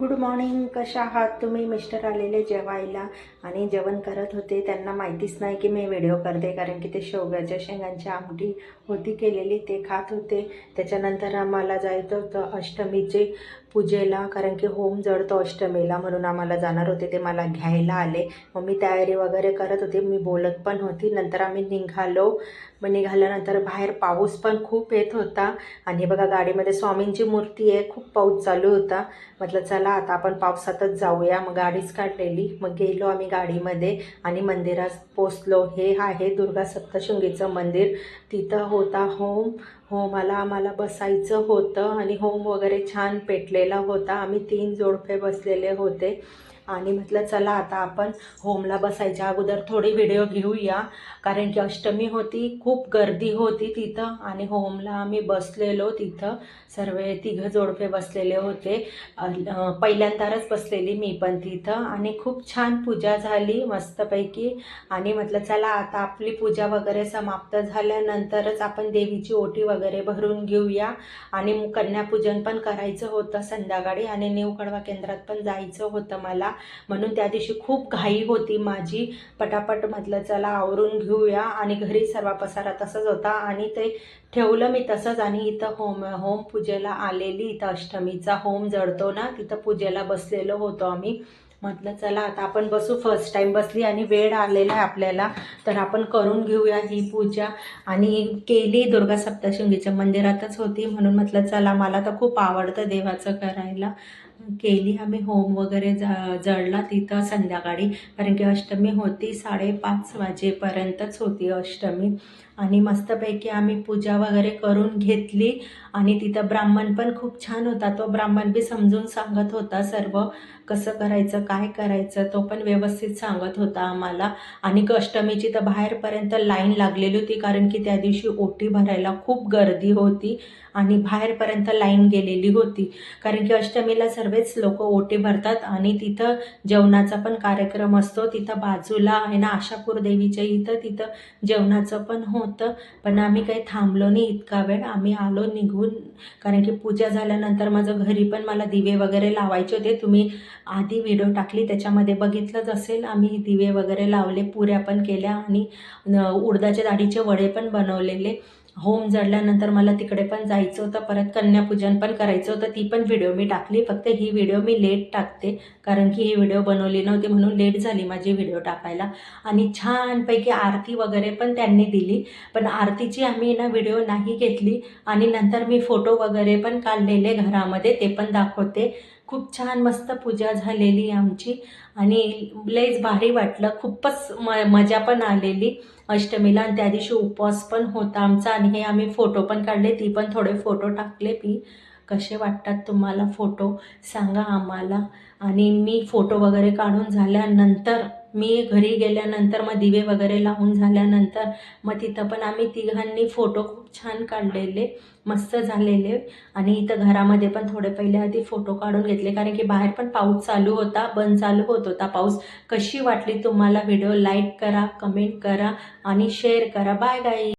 Good morning कशा आहात तुम्ही? मिस्टर आलेले जेवायला. आणि जेवण करत होते. त्यांना माहितीच नाही की मी व्हिडिओ करते कारण की ते शेवग्याच्या शेंगांची आमटी होती केलेली ते खात होते. त्याच्यानंतर आम्हाला जायचं होतं अष्टमीचे पूजेला कारण की होम जडतो अष्टमीला म्हणून आम्हाला जाणार होते. ते मला घ्यायला आले. मग मी तयारी वगैरे करत होते. मी बोलत पण होती. नंतर आम्ही निघालो. मग निघाल्यानंतर बाहेर पाऊस पण खूप येत होता. आणि बघा गाडीमध्ये स्वामींची मूर्ती आहे. खूप पाऊस चालू होता. म्हटलं चला आता आपण पावसातच जाऊया. मग गाडीच काढलेली. मग गेलो आम्ही गाडीमध्ये आणि मंदिरात पोचलो. हे आहे दुर्गा सप्तशृंगीचं मंदिर. तिथं होता होम होमाला आम्हाला बसायचं होतं आणि होम वगैरे छान पेटलेला होता. आम्ही तीन जोडपे बसलेले होते. आणि म्हटलं चला आता आपण होमला बसायच्या अगोदर थोडी व्हिडिओ घेऊया. कारण की अष्टमी होती खूप गर्दी होती तिथं आणि होमला आम्ही बसलेलो तिथं. सर्व तिघं जोडपे बसलेले होते. पहिल्यांदाच बसलेली मी पण तिथं आणि खूप छान पूजा झाली मस्तपैकी. आणि म्हटलं चला आता आपली पूजा वगैरे समाप्त झाल्यानंतरच आपण देवीची ओटी वगैरे भरून घेऊया. आणि कन्यापूजन पण करायचं होतं संध्याकाळी आणि न्यू कडवा केंद्रात पण जायचं होतं मला. म्हणून त्या दिवशी खूप घाई होती माझी. पटापट म्हटलं चला आवरून घेऊया. आणि घरी सर्व पसारा तसंच होता आणि ते ठेवलं मी तसंच आणि इथं होम होम पूजेला आलेली इथं अष्टमीचा होम जडतो ना तिथं पूजेला बसलेलो होतो आम्ही. म्हटलं चला आता आपण बसू फर्स्ट टाईम बसली आणि वेळ आलेला आहे आपल्याला तर आपण करून घेऊया ही पूजा. आणि केली दुर्गा सप्तशृंगीच्या मंदिरातच होती. म्हणून म्हटलं चला मला तर खूप आवडतं देवाचं करायला. केली. आम्ही होम वगैरे ज जळला तिथं संध्याकाळी. कारण की अष्टमी होती साडेपाच वाजेपर्यंतच होती अष्टमी. आणि मस्तपैकी आम्ही पूजा वगैरे करून घेतली. आणि तिथं ब्राह्मण पण खूप छान होता. तो ब्राह्मण बी समजून सांगत होता सर्व कसं करायचं काय करायचं तो पण व्यवस्थित सांगत होता आम्हाला. आणि अष्टमीची तर बाहेरपर्यंत लाईन लागलेली होती कारण की त्या दिवशी ओटी भरायला खूप गर्दी होती. आणि बाहेरपर्यंत लाईन गेलेली होती. कारण की अष्टमीला सर्व सर्वच लोक ओटी भरतात आणि तिथं जेवणाचा पण कार्यक्रम असतो. तिथं बाजूला आहे ना आशापूर देवीच्या इथं तिथं जेवणाचं पण होतं. पण आम्ही काही थांबलो नाही इतका वेळ. आम्ही आलो निघून. कारण की पूजा झाल्यानंतर माझं घरी पण मला दिवे वगैरे लावायचे होते. तुम्ही आधी व्हिडिओ टाकली त्याच्यामध्ये बघितलंच असेल. आम्ही दिवे वगैरे लावले पुऱ्या पण केल्या आणि उडदाच्या दाढीचे वडे पण बनवलेले. होम जडल्यानंतर मला तिकडे पण जायचं होतं परत कन्यापूजन पण करायचं होतं. ती पण व्हिडिओ मी टाकली. फक्त ही व्हिडिओ मी लेट टाकते कारण की ही व्हिडिओ बनवली नव्हती म्हणून लेट झाली माझी व्हिडिओ टाकायला. आणि छानपैकी आरती वगैरे पण त्यांनी दिली. पण आरतीची आम्ही ना व्हिडिओ नाही घेतली. आणि नंतर मी फोटो वगैरे पण काढलेले घरामध्ये ते पण दाखवते. खूप छान मस्त पूजा झालेली आमची. आणि लयच भारी वाटलं. खूपच म मजा पण आलेली अष्टमीला. आणि त्या दिवशी उपवास पण होता आमचा. आणि हे आम्ही फोटो पण काढले. ती पण थोडे फोटो टाकले मी. कसे वाटतात तुम्हाला फोटो? सांगा आम्हाला. आणि मी फोटो वगैरे काढून झाल्यानंतर मी घरी गेल्यानंतर मग दिवे वगैरे लावून झाल्यानंतर मग तिथं पण आम्ही तिघांनी फोटो खूप छान काढलेले मस्त झालेले. आणि इथं घरामध्ये पण थोडे पहिले आधी फोटो काढून घेतले कारण की बाहेर पण पाऊस चालू होता बंद चालू होत होता पाऊस. कशी वाटली तुम्हाला व्हिडिओ? लाईक करा कमेंट करा आणि शेअर करा. बाय गाई